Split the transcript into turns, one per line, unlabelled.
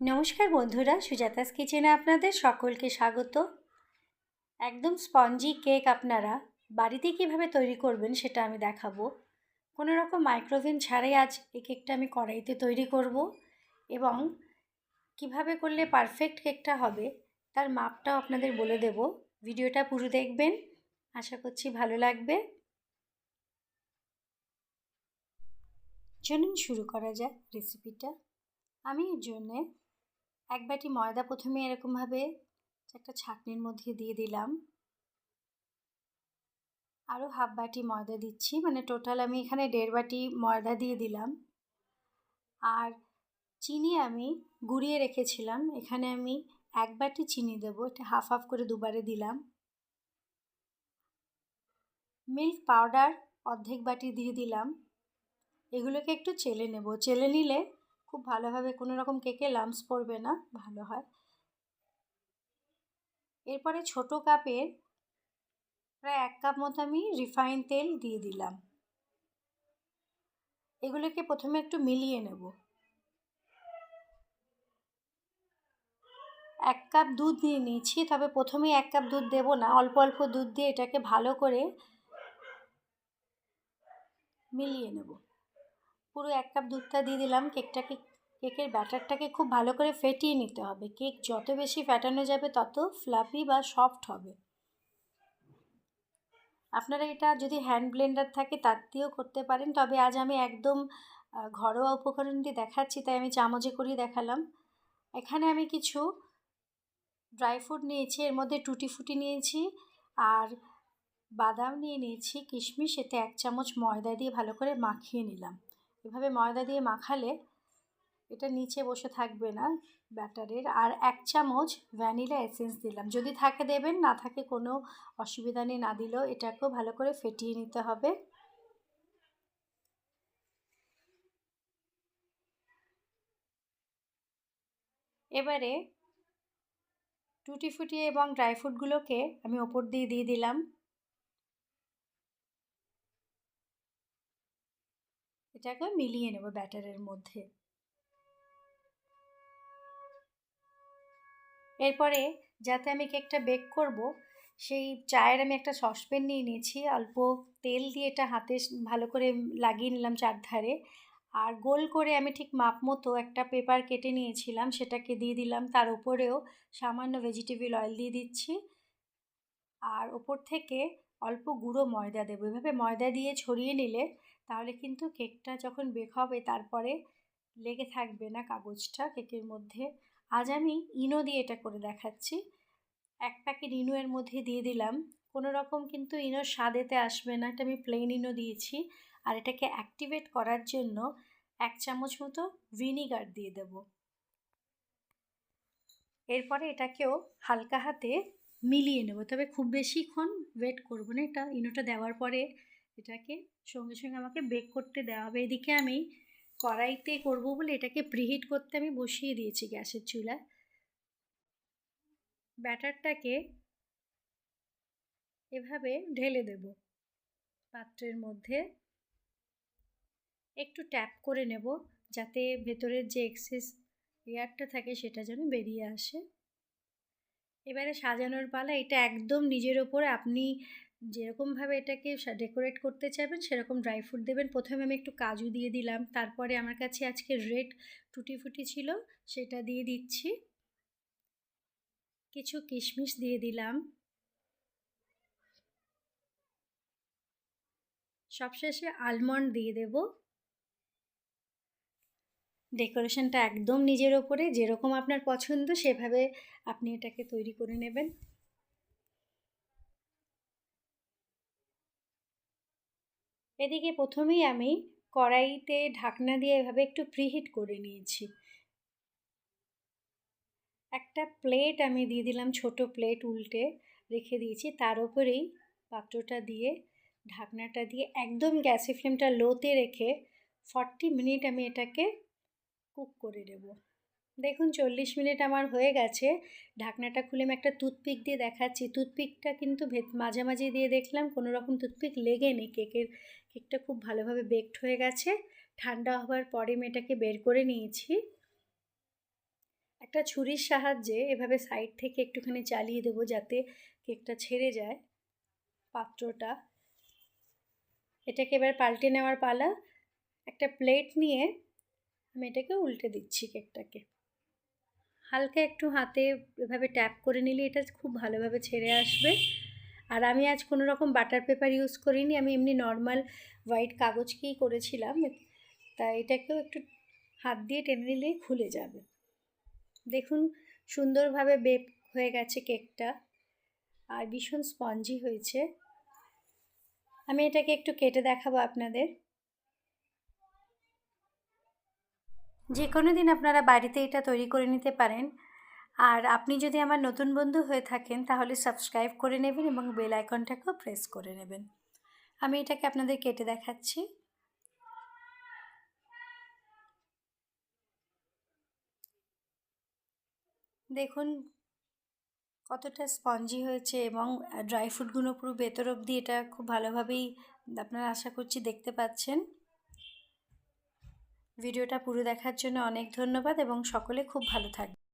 নমস্কার বন্ধুরা, সুজাতাস কিচেনে আপনাদের সকলকে স্বাগত। একদম স্পঞ্জি কেক আপনারা বাড়িতে কীভাবে তৈরি করবেন সেটা আমি দেখাবো। কোনো রকম মাইক্রোভেন ছাড়াই আজ এই কেকটা আমি কড়াইতে তৈরি করব এবং কীভাবে করলে পারফেক্ট কেকটা হবে তার মাপটাও আপনাদের বলে দেব। ভিডিওটা পুরো দেখবেন, আশা করছি ভালো লাগবে। চলুন শুরু করা যাক রেসিপিটা। আমি এর জন্যে এক বাটি ময়দা প্রথমে এরকমভাবে একটা ছাকনির মধ্যে দিয়ে দিলাম। আরও হাফ বাটি ময়দা দিচ্ছি মানে টোটাল আমি এখানে দেড় বাটি ময়দা দিয়ে দিলাম। আর চিনি আমি গুঁড়িয়ে রেখেছিলাম, এখানে আমি এক বাটি চিনি দেবো, এটা হাফ হাফ করে দুবারে দিলাম। মিল্ক পাউডার অর্ধেক বাটি দিয়ে দিলাম। এগুলোকে একটু চেলে নেব, চেলে নিলে খুব ভালোভাবে কোনো রকম কেকে লামস পড়বে না, ভালো হয়। এরপরে ছোট কাপের প্রায় এক কাপ মতো আমি রিফাইন তেল দিয়ে দিলাম। এগুলোকে প্রথমে একটু মিলিয়ে নেব। এক কাপ দুধ দিয়ে নিয়েছি, তবে প্রথমেই এক কাপ দুধ দেবো না, অল্প অল্প দুধ দিয়ে এটাকে ভালো করে মিলিয়ে নেব। পুরো এক কাপ দুধটা দিয়ে দিলাম। কেকটাকে, কেকের ব্যাটারটাকে খুব ভালো করে ফেটিয়ে নিতে হবে। কেক যত বেশি ফ্যাটানো যাবে, তত ফ্লাফি বা সফট হবে। আপনারা এটা যদি হ্যান্ড ব্লেন্ডার থাকে, তার দিয়েও করতে পারেন। তবে আজ আমি একদম ঘরোয়া উপকরণ দিয়ে দেখাচ্ছি, তাই আমি চামচে করেই দেখালাম। এখানে আমি কিছু ড্রাই ফ্রুট নিয়েছি, এর মধ্যে টুটি ফুটি নিয়েছি, আর বাদাম নিয়ে নিয়েছি, কিশমিশ। এতে এক চামচ ময়দা দিয়ে ভালো করে মাখিয়ে নিলাম। এভাবে ময়দা দিয়ে মাখালে এটা নিচে বসে থাকবে না ব্যাটারের। আর এক চামচ ভ্যানিলা এসেন্স দিলাম। যদি থাকে দেবেন, না থাকে কোনো অসুবিধা নেই, না দিলেও এটাকেও ভালো করে ফেটিয়ে নিতে হবে। এবারে টুটি ফুটি এবং ড্রাই ফ্রুটগুলোকে আমি ওপর দিয়ে দিয়ে দিলাম। এটাকে মিলিয়ে নেব ব্যাটারের মধ্যে। এরপরে যাতে আমি কেকটা বেক করব, সেই চায়ের আমি একটা সসপ্যান নিয়ে নিয়েছি। অল্প তেল দিয়ে এটা হাতে ভালো করে লাগিয়ে নিলাম চারধারে। আর গোল করে আমি ঠিক মাপ মতো একটা পেপার কেটে নিয়েছিলাম, সেটাকে দিয়ে দিলাম। তার উপরেও সামান্য ভেজিটেবল অয়েল দিয়ে দিচ্ছি। আর ওপর থেকে অল্প গুঁড়ো ময়দা দেবো। এভাবে ময়দা দিয়ে ছড়িয়ে নিলে তাহলে কিন্তু কেকটা যখন বেক হবে তারপরে লেগে থাকবে না কাগজটা কেকের মধ্যে। আজ আমি ইনো দিয়ে এটা করে দেখাচ্ছি। এক প্যাকেট ইনো এর মধ্যে দিয়ে দিলাম। কোনো রকম কিন্তু ইনো স্বাদেতে আসবে না। এটা আমি প্লেন ইনো দিয়েছি। আর এটাকে অ্যাক্টিভেট করার জন্য এক চামচ মতো ভিনিগার দিয়ে দেব। এরপরে এটাকেও হালকা হাতে মিলিয়ে নেব। তবে খুব বেশিক্ষণ ওয়েট করব না। এটা ইনোটা দেওয়ার পরে এটাকে সঙ্গে সঙ্গে আমাকে বেক করতে দেওয়া হবে। এদিকে আমি কড়াইতে করব বলে এটাকে প্রিহিট করতে আমি বসিয়ে দিয়েছি গ্যাসের চুলা ব্যাটারটাকে এভাবে ঢেলে দেব। পাত্রের মধ্যে একটু ট্যাপ করে নেব যাতে ভেতরের যে এক্সেস এয়ারটা থাকে সেটা যেন বেরিয়ে আসে। এবারে সাজানোর পালা, এটা একদম নিজের ওপরে। আপনি যেরকমভাবে এটাকে ডেকোরেট করতে চাইবেন, সেরকম ড্রাই ফ্রুট দেবেন। প্রথমে আমি একটু কাজু দিয়ে দিলাম। তারপরে আমার কাছে আজকে রেড টুটি ফুটি ছিল, সেটা দিয়ে দিচ্ছি। কিছু কিশমিশ দিয়ে দিলাম। সবশেষে আলমন্ড দিয়ে দেব। ডেকোরেশনটা একদম নিজের ওপরে, যেরকম আপনার পছন্দ, সেভাবে আপনি এটাকে তৈরি করে নেবেন। এদিকে প্রথমেই আমি কড়াইতে ঢাকনা দিয়ে এভাবে একটু প্রিহিট করে নিয়েছি। একটা প্লেট আমি দিয়ে দিলাম, ছোট প্লেট উল্টে রেখে দিয়েছি। তার উপরেই পাত্রটা দিয়ে, ঢাকনাটা দিয়ে একদম গ্যাসের ফ্লেমটা লোতে রেখে ফর্টি মিনিট আমি এটাকে কুক করে দেবো দেখুন, চল্লিশ মিনিট আমার হয়ে গেছে। ঢাকনাটা খুলে আমি একটা টুথপিক দিয়ে দেখাচ্ছি। টুথপিকটা কিন্তু মাঝামাঝি দিয়ে দেখলাম, কোনো রকম টুথপিক লেগে নেই কেকের কেকটা খুব ভালোভাবে বেকড হয়ে গেছে। ঠান্ডা হওয়ার পরে আমি এটাকে বের করে নিয়েছি। একটা ছুরির সাহায্যে এভাবে সাইড থেকে একটুখানি চালিয়ে দেবো যাতে কেকটা ছেড়ে যায় পাত্রটা। এটাকে এবার পাল্টে নেওয়ার পালা। একটা প্লেট নিয়ে আমি এটাকে উল্টে দিচ্ছি কেকটাকে। হালকা একটু হাতে এভাবে ট্যাপ করে নিলে এটা খুব ভালোভাবে ছেড়ে আসবে। আর আমি আজ কোনো রকম বাটার পেপার ইউজ করিনি, আমি এমনি নর্মাল হোয়াইট কাগজকেই করেছিলাম। তা এটাকেও একটু হাত দিয়ে টেনে নিলেই খুলে যাবে। দেখুন সুন্দরভাবে বেপ হয়ে গেছে কেকটা আর ভীষণ স্পঞ্জি হয়েছে। আমি এটাকে একটু কেটে দেখাবো আপনাদের। যে কোনো দিন আপনারা বাড়িতে এটা তৈরি করে নিতে পারেন। আর আপনি যদি আমার নতুন বন্ধু হয়ে থাকেন, তাহলে সাবস্ক্রাইব করে নেবেন এবং বেল আইকনটাকেও প্রেস করে নেবেন। আমি এটাকে আপনাদের কেটে দেখাচ্ছি। দেখুন, কতটা স্পঞ্জি হয়েছে এবং ড্রাই ফ্রুটগুলো পুরো ভেতর অবধি এটা খুব ভালোভাবেই আপনারা আশা করছি দেখতে পাচ্ছেন। ভিডিওটা পুরো দেখার জন্য অনেক ধন্যবাদ এবং সকলে খুব ভালো থাকবে